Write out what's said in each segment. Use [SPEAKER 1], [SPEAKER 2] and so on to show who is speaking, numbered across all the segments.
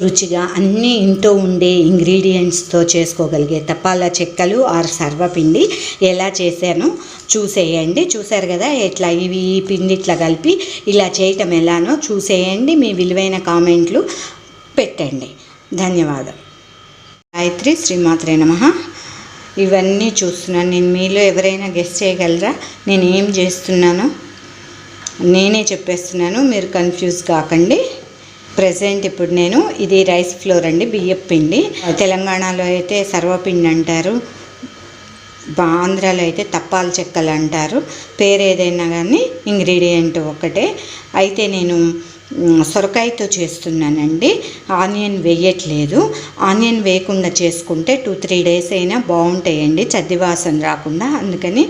[SPEAKER 1] రుచిగా అన్ని ఇంట్లో ఉండే ఇంగ్రీడియంట్స్తో చేసుకోగలిగే తపాలా చెక్కలు ఆర్ సర్వపిండి ఎలా చేశానో చూసేయండి. చూసారు కదా ఇట్లా ఇవి ఈ పిండి ఇట్లా కలిపి ఇలా చేయటం ఎలానో చూసేయండి. మీ విలువైన కామెంట్లు పెట్టండి. ధన్యవాదం. గాయత్రి శ్రీమాత్రే నమ. ఇవన్నీ చూస్తున్నాను. నేను మీలో ఎవరైనా గెస్ట్ చేయగలరా? నేను ఏం చేస్తున్నానో? నేనే చెప్పేస్తున్నాను. మీరు కన్ఫ్యూజ్ కాకండి. ప్రజెంట్ ఇప్పుడు నేను ఇది రైస్ ఫ్లోర్ అండి బియ్యపు పిండి. తెలంగాణలో అయితే సర్వపిండి అంటారు ఆంధ్రాలో అయితే తప్పాల చెక్కలు అంటారు. పేరు ఏదైనా కానీ ఇంగ్రీడియంట్ ఒకటే. అయితే నేను సొరకాయతో చేస్తున్నానండి. ఆనియన్ వేయట్లేదు. ఆనియన్ వేయకుండా చేసుకుంటే టూ త్రీ డేస్ అయినా బాగుంటాయండి. చద్ది వాసన రాకుండా. అందుకని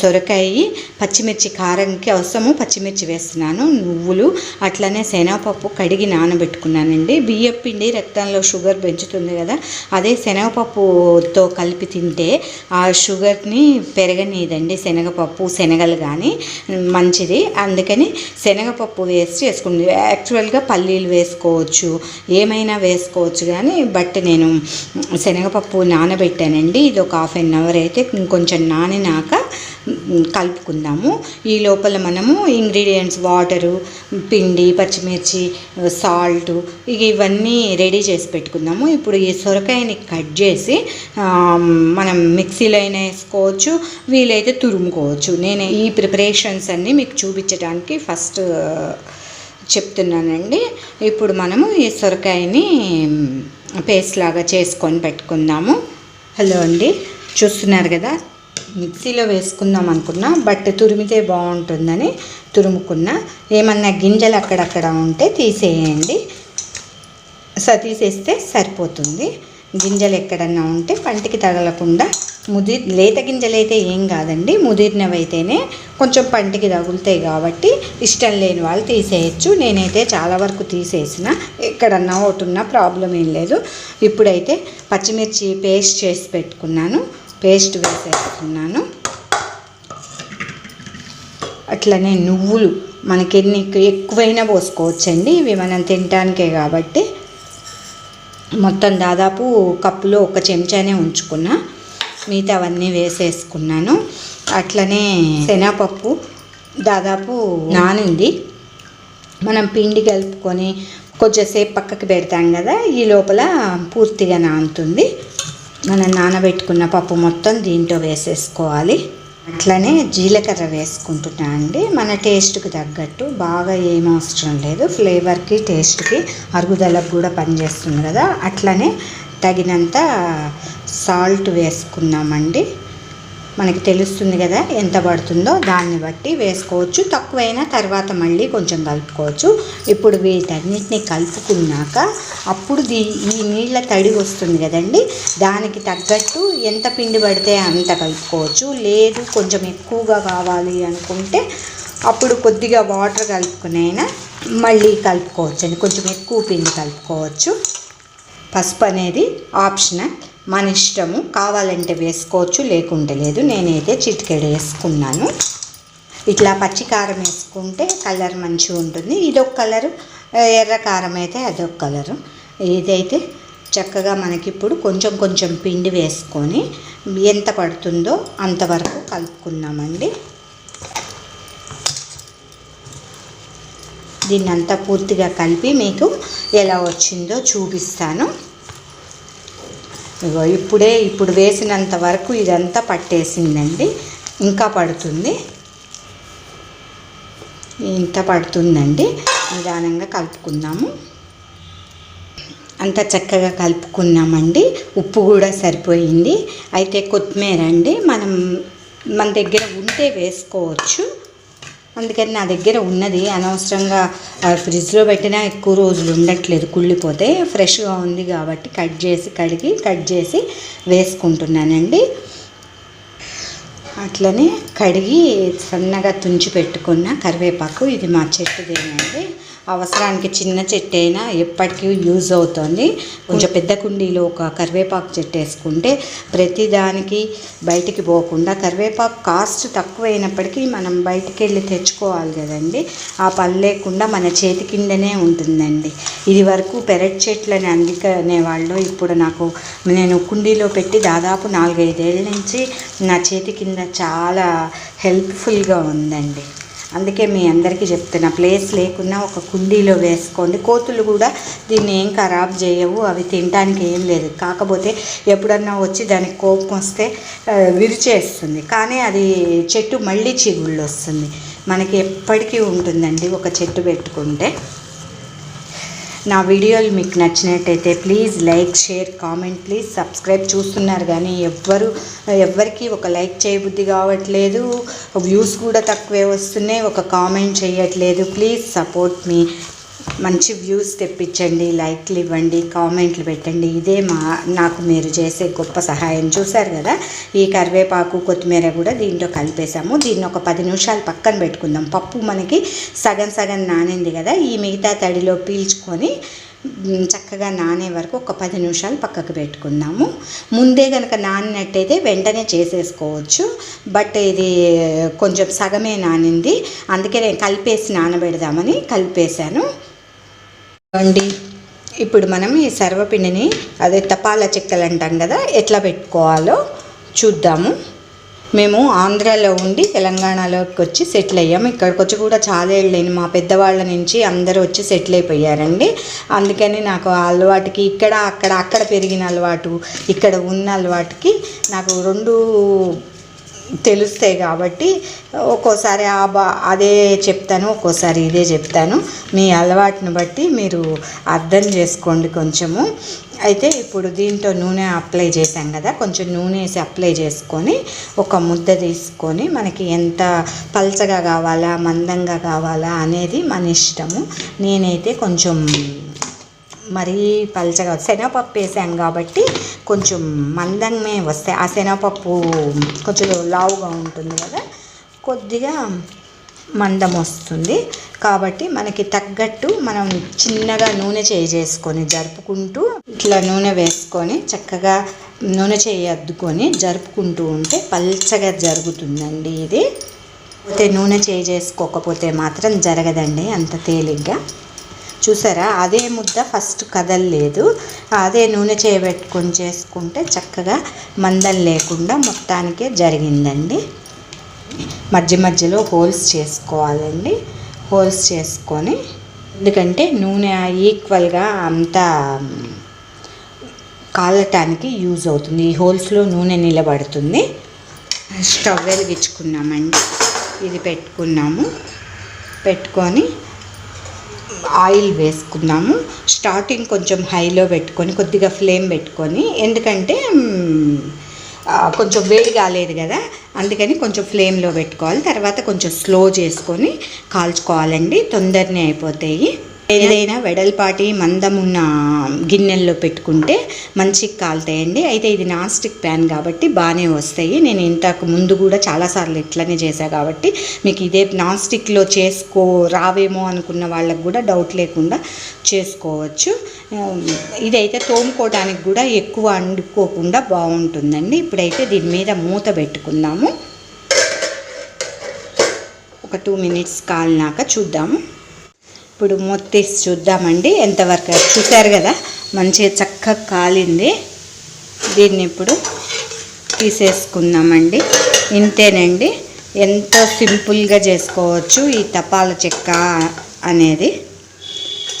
[SPEAKER 1] సొరకాయ పచ్చిమిర్చి కారంకి అవసరము. పచ్చిమిర్చి వేస్తున్నాను. నువ్వులు అట్లనే శనగపప్పు కడిగి నానబెట్టుకున్నానండి. బియ్యం పిండి రక్తంలో షుగర్ పెంచుతుంది కదా అదే శనగపప్పుతో కలిపి తింటే ఆ షుగర్ని పెరగనీదండి శనగపప్పు శనగలు కానీ మంచిది. అందుకని శనగపప్పు వేసి యాక్చువల్గా పల్లీలు వేసుకోవచ్చు. ఏమైనా వేసుకోవచ్చు కానీ బట్ నేను శనగపప్పు నానబెట్టానండి. ఇది ఒక హాఫ్ అన్ అవర్ అయితే ఇంకొంచెం నానినాక కలుపుకుందాము. ఈ లోపల మనము ఇంగ్రీడియంట్స్ వాటరు పిండి పచ్చిమిర్చి సాల్ట్ ఇక ఇవన్నీ రెడీ చేసి పెట్టుకుందాము. ఇప్పుడు ఈ సొరకాయని కట్ చేసి మనం మిక్సీలో అయినా వేసుకోవచ్చు వీలైతే తురుముకోవచ్చు. నేను ఈ ప్రిపరేషన్స్ అన్నీ మీకు చూపించడానికి ఫస్ట్ చెప్తున్నానండి. ఇప్పుడు మనము ఈ సొరకాయని పేస్ట్ లాగా చేసుకొని పెట్టుకుందాము. హలో అండి. చూస్తున్నారు కదా? మిక్సీలో వేసుకుందాం అనుకున్నా బట్ తురిమితే బాగుంటుందని తురుముకున్నా. ఏమన్నా గింజలు అక్కడక్కడ ఉంటే తీసేయండి. స తీసేస్తే సరిపోతుంది. గింజలు ఎక్కడన్నా ఉంటే పంటికి తగలకుండా ముది లేత గింజలు అయితే ఏం కాదండి. ముదిరినవి అయితేనే కొంచెం పంటికి తగులుతాయి కాబట్టి ఇష్టం లేని వాళ్ళు తీసేయచ్చు. నేనైతే చాలా వరకు తీసేసిన. ఎక్కడన్నా ఒకటి ఉన్నా ప్రాబ్లం ఏం లేదు. ఇప్పుడైతే పచ్చిమిర్చి పేస్ట్ చేసి పెట్టుకున్నాను. పేస్ట్ వేసేసుకున్నాను. అట్లనే నువ్వులు మనకి ఎన్ని ఎక్కువైనా పోసుకోవచ్చండి. ఇవి మనం తినటానికే కాబట్టి మొత్తం దాదాపు కప్పులో ఒక చెంచానే ఉంచుకున్నా. మిగతావన్నీ వేసేసుకున్నాను. అట్లనే శనగపప్పు దాదాపు నానింది. మనం పిండి కలుపుకొని కొంచెంసేపు పక్కకి పెడతాం కదా ఈ లోపల పూర్తిగా నానుతుంది. మనం నానబెట్టుకున్న పప్పు మొత్తం దీంట్లో వేసేసుకోవాలి. అట్లనే జీలకర్ర వేసుకుంటున్నా అండి. మన టేస్ట్కి తగ్గట్టు. బాగా ఏం అవసరం లేదు. ఫ్లేవర్కి టేస్ట్కి అరుగుదలకు కూడా పనిచేస్తుంది కదా. అట్లనే తగినంత సాల్ట్ వేసుకున్నామండి మనకి తెలుస్తుంది కదా ఎంత పడుతుందో దాన్ని బట్టి వేసుకోవచ్చు. తక్కువైనా తర్వాత మళ్ళీ కొంచెం కలుపుకోవచ్చు. ఇప్పుడు వీటన్నిటిని కలుపుకున్నాక అప్పుడు దీ ఈ నీళ్ళ తడి వస్తుంది కదండి. దానికి తగ్గట్టు ఎంత పిండి పడితే అంత కలుపుకోవచ్చు. లేదు కొంచెం ఎక్కువగా కావాలి అనుకుంటే అప్పుడు కొద్దిగా వాటర్ కలుపుకునైనా మళ్ళీ కలుపుకోవచ్చు అండి కొంచెం ఎక్కువ పిండి కలుపుకోవచ్చు. పసుపు అనేది ఆప్షనల్. మన ఇష్టము కావాలంటే వేసుకోవచ్చు లేకుంటే లేదు. నేనైతే చిటికెడు వేసుకున్నాను. ఇట్లా పచ్చి కారం వేసుకుంటే కలర్ మంచిగా ఉంటుంది. ఇదొక కలరు ఎర్ర కారం అయితే అదొక కలరు. ఇదైతే చక్కగా మనకి ఇప్పుడు కొంచెం కొంచెం పిండి వేసుకొని ఎంత పడుతుందో అంతవరకు కలుపుకుందామండి. దీన్నంతా పూర్తిగా కలిపి మీకు ఎలా వచ్చిందో చూపిస్తాను. ఇగో ఇప్పుడే ఇప్పుడు వేసినంత వరకు ఇదంతా పట్టేసిందండి. ఇంకా పడుతుంది. ఇంత పడుతుందండి. నిదానంగా కలుపుకుందాము. అంత చక్కగా కలుపుకున్నామండి. ఉప్పు కూడా సరిపోయింది. అయితే కొత్తిమీర అండి. మనం మన దగ్గర ఉంటే వేసుకోవచ్చు. అందుకని నా దగ్గర ఉన్నది. అనవసరంగా ఫ్రిడ్జ్లో పెట్టినా ఎక్కువ రోజులు ఉండట్లేదు. కుళ్ళిపోతే ఫ్రెష్గా ఉంది కాబట్టి కట్ చేసి కడిగి కట్ చేసి వేసుకుంటున్నానండి. అట్లనే కడిగి సన్నగా తుంచి పెట్టుకున్న కరివేపాకు ఇది మా చెట్టుదేనండి. అవసరానికి చిన్న చెట్టు అయినా ఎప్పటికీ యూజ్ అవుతుంది. కొంచెం పెద్ద కుండీలో ఒక కరివేపాకు చెట్టు వేసుకుంటే ప్రతిదానికి బయటికి పోకుండా కరివేపాకు కాస్ట్ తక్కువ అయినప్పటికీ మనం బయటికి వెళ్ళి తెచ్చుకోవాలి కదండి. ఆ పని లేకుండా మన చేతి కిందనే ఉంటుందండి. ఇది వరకు పెరట్ చెట్లని అందుకనే వాళ్ళు ఇప్పుడు నాకు నేను కుండీలో పెట్టి దాదాపు నాలుగైదేళ్ళ నుంచి నా చేతి కింద చాలా హెల్ప్ఫుల్గా ఉందండి. అందుకే మీ అందరికీ చెప్తున్నా ప్లేస్ లేకున్నా ఒక కుండీలో వేసుకోండి. కోతులు కూడా దీన్ని ఏం ఖరాబ్ చేయవు అవి తినడానికి ఏం లేదు. కాకపోతే ఎప్పుడన్నా వచ్చి దానికి కోపం వస్తే విరిచేస్తుంది. కానీ అది చెట్టు మళ్ళీ చిగుళ్ళు వస్తుంది. మనకి ఎప్పటికీ ఉంటుందండి ఒక చెట్టు పెట్టుకుంటే. నా వీడియోలు మీకు నచ్చినట్టయితే please like share comment. Please subscribe చూస్తున్నారు కానీ ఎవ్వరు ఎవ్వరికి ఒక లైక్ చేయబుద్ధి కావట్లేదు. వ్యూస్ కూడా తక్కువే వస్తున్నాయి. ఒక కామెంట్ చేయట్లేదు. ప్లీజ్ సపోర్ట్ మీ మంచి వ్యూస్ తెప్పించండి లైక్లు ఇవ్వండి కామెంట్లు పెట్టండి. ఇదే మా నాకు మీరు చేసే గొప్ప సహాయం. చూశారు కదా ఈ కరివేపాకు కొత్తిమీర కూడా దీంట్లో కలిపేసాము దీన్ని ఒక పది నిమిషాలు పక్కన పెట్టుకుందాం. పప్పు మనకి సగం సగం నానింది కదా ఈ మిగతా తడిలో పీల్చుకొని చక్కగా నానే వరకు ఒక పది నిమిషాలు పక్కకు పెట్టుకుందాము. ముందే కనుక నానినట్టయితే వెంటనే చేసేసుకోవచ్చు. బట్ ఇది కొంచెం సగమే నానింది. అందుకే నేను కలిపేసి నానబెడదామని కలిపేశాను. అండి ఇప్పుడు మనం ఈ సర్వపిండిని అదే తపాల చెక్కలు అంటాం కదా ఎట్లా పెట్టుకోవాలో చూద్దాము. మేము ఆంధ్రాలో ఉండి తెలంగాణలోకి వచ్చి సెటిల్ అయ్యాము. ఇక్కడికి వచ్చి కూడా చాలా ఏళ్ళైంది మా పెద్దవాళ్ళ నుంచి అందరూ వచ్చి సెటిల్ అయిపోయారండి. అందుకని నాకు ఆ అలవాటుకి ఇక్కడ అక్కడ అక్కడ పెరిగిన అలవాటు ఇక్కడ ఉన్న అలవాటుకి నాకు రెండు తెలుస్తాయి కాబట్టి ఒక్కోసారి ఆ బా అదే చెప్తాను ఒక్కోసారి ఇదే చెప్తాను. మీ అలవాటుని బట్టి మీరు అర్థం చేసుకోండి కొంచెము. అయితే ఇప్పుడు దీంట్లో నూనె అప్లై చేశాం కదా కొంచెం నూనె వేసి అప్లై చేసుకొని ఒక ముద్ద తీసుకొని మనకి ఎంత పల్చగా కావాలా మందంగా కావాలా అనేది మన ఇష్టము. నేనైతే కొంచెం మరీ పల్చగా శనగపప్పు వేసాం కాబట్టి కొంచెం మందంగా వస్తాయి. ఆ శనగపప్పు కొంచెం లావుగా ఉంటుంది కదా కొద్దిగా మందం వస్తుంది. కాబట్టి మనకి తగ్గట్టు మనం చిన్నగా నూనె చేయి చేసుకొని జరుపుకుంటూ ఇట్లా నూనె వేసుకొని చక్కగా నూనె చేయి అద్దుకొని జరుపుకుంటూ ఉంటే పల్చగా జరుగుతుందండి ఇది. అయితే నూనె చేయి చేసుకోకపోతే మాత్రం జరగదండి అంత తేలిగ్గా. చూసారా? అదే ముద్ద ఫస్ట్ కదలలేదు అదే నూనె చేయబెట్టుకొని చేసుకుంటే చక్కగా మందం లేకుండా మొత్తానికే జరిగిందండి. మధ్య మధ్యలో హోల్స్ చేసుకోవాలండి. హోల్స్ చేసుకొని ఎందుకంటే నూనె ఈక్వల్గా అంతా కాలటానికి యూజ్ అవుతుంది. ఈ హోల్స్లో నూనె నిలబడుతుంది. స్టవ్ వెలిగించుకున్నామండి. ఇది పెట్టుకున్నాము. పెట్టుకొని ఆయిల్ వేసుకున్నాము స్టార్టింగ్ కొంచెం హైలో పెట్టుకొని కొద్దిగా ఫ్లేమ్ పెట్టుకొని ఎందుకంటే కొంచెం వేడి కాలేదు కదా అందుకని కొంచెం ఫ్లేమ్లో పెట్టుకోవాలి. తర్వాత కొంచెం స్లో చేసుకొని కాల్చుకోవాలండి. తొందరనే అయిపోతాయి. ఏదైనా వెడల్పాటి మందం ఉన్న గిన్నెల్లో పెట్టుకుంటే మంచిగా కాలుతాయండి. అయితే ఇది నాస్టిక్ ప్యాన్ కాబట్టి బాగానే వస్తాయి. నేను ఇంతకు ముందు కూడా చాలాసార్లు ఇట్లనే చేశా కాబట్టి మీకు ఇదే నాన్స్టిక్లో చేసుకో రావేమో అనుకున్న వాళ్ళకు కూడా డౌట్ లేకుండా చేసుకోవచ్చు. ఇదైతే తోముకోవడానికి కూడా ఎక్కువ అండుకోకుండా బాగుంటుందండి ఇప్పుడైతే దీని మీద మూత పెట్టుకుందాము. ఒక టూ మినిట్స్ కాలినాక చూద్దాము. ఇప్పుడు మూత తీసి చూద్దామండి. ఎంతవరకు చూశారు కదా? మంచిగా చక్కగా కాలింది. దీన్ని ఇప్పుడు తీసేసుకుందామండి. ఇంతేనండి. ఎంతో సింపుల్గా చేసుకోవచ్చు ఈ తపాల చెక్క అనేది.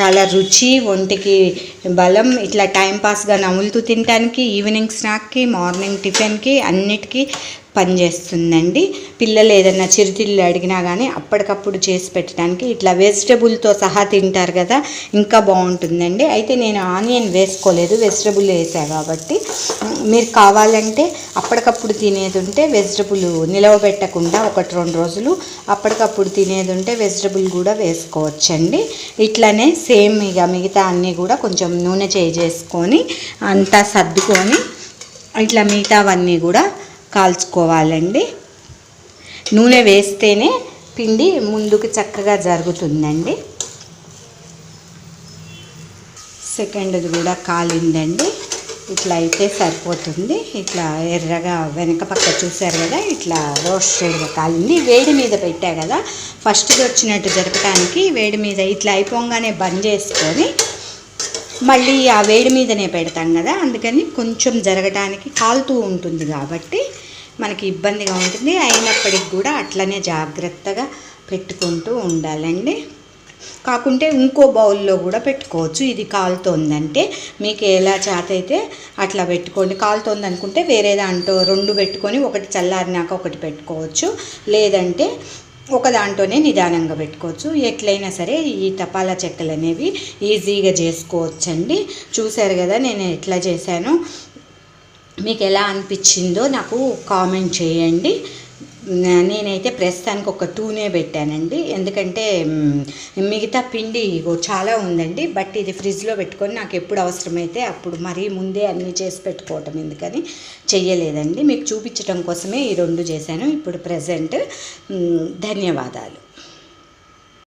[SPEAKER 1] చాలా రుచి ఒంటికి బలం ఇట్లా టైంపాస్గా నములుతూ తినడానికి ఈవినింగ్ స్నాక్కి మార్నింగ్ టిఫిన్కి అన్నిటికీ పనిచేస్తుందండి పిల్లలు ఏదైనా చిరుతిళ్ళు అడిగినా కానీ అప్పటికప్పుడు చేసి పెట్టడానికి ఇట్లా వెజిటబుల్తో సహా తింటారు కదా ఇంకా బాగుంటుందండి. అయితే నేను ఆనియన్ వేసుకోలేదు వెజిటబుల్ వేసా కాబట్టి. మీరు కావాలంటే అప్పటికప్పుడు తినేది ఉంటే వెజిటబుల్ నిలవబెట్టకుండా ఒకటి రెండు రోజులు అప్పటికప్పుడు తినేది ఉంటే వెజిటబుల్ కూడా వేసుకోవచ్చండి. ఇట్లానే సేమ్ ఇక మిగతా అన్నీ కూడా కొంచెం నూనె చేయి చేసుకొని అంతా సర్దుకొని ఇట్లా మిగతావన్నీ కూడా కాల్చుకోవాలండి. నూనె వేస్తేనే పిండి ముందుకు చక్కగా జరుగుతుందండి. సెకండ్ది కూడా కాలిందండి. ఇట్లా అయితే సరిపోతుంది. ఇట్లా ఎర్రగా వెనక పక్క చూశారు కదా ఇట్లా రోస్టెడ్గా కాలింది. వేడి మీద పెట్టా కదా ఫస్ట్ది వచ్చినట్టు జరపడానికి వేడి మీద ఇట్లా అయిపోగానే బంద్ చేసుకొని మళ్ళీ ఆ వేడి మీదనే పెడతాం కదా అందుకని కొంచెం జరగడానికి కాలుతూ ఉంటుంది కాబట్టి మనకి ఇబ్బందిగా ఉంటుంది. అయినప్పటికి కూడా అట్లనే జాగ్రత్తగా పెట్టుకుంటూ ఉండాలండి. కాకుంటే ఇంకో బౌల్లో కూడా పెట్టుకోవచ్చు. ఇది కాలుతోందంటే మీకు ఎలా చేత అయితే అట్లా పెట్టుకోండి. కాలుతోంది అనుకుంటే వేరే దాంట్లో రెండు పెట్టుకొని ఒకటి చల్లారినాక ఒకటి పెట్టుకోవచ్చు. లేదంటే ఒక దాంట్లోనే నిదానంగా పెట్టుకోవచ్చు. ఎట్లయినా సరే ఈ తపాలా చెక్కలు అనేవి ఈజీగా చేసుకోవచ్చండి. చూశారు కదా నేను ఎట్లా చేశాను? మీకు ఎలా అనిపించిందో నాకు కామెంట్ చేయండి. నేనైతే ప్రస్తుతానికి ఒక టూనే పెట్టానండి. ఎందుకంటే మిగతా పిండి చాలా ఉందండి. బట్ ఇది ఫ్రిడ్జ్లో పెట్టుకొని నాకు ఎప్పుడు అవసరమైతే అప్పుడు మరీ ముందే అన్నీ చేసి పెట్టుకోవటం ఎందుకని చెయ్యలేదండి. మీకు చూపించడం కోసమే ఈ రెండు చేశాను. ఇప్పుడు ప్రజెంట్ ధన్యవాదాలు.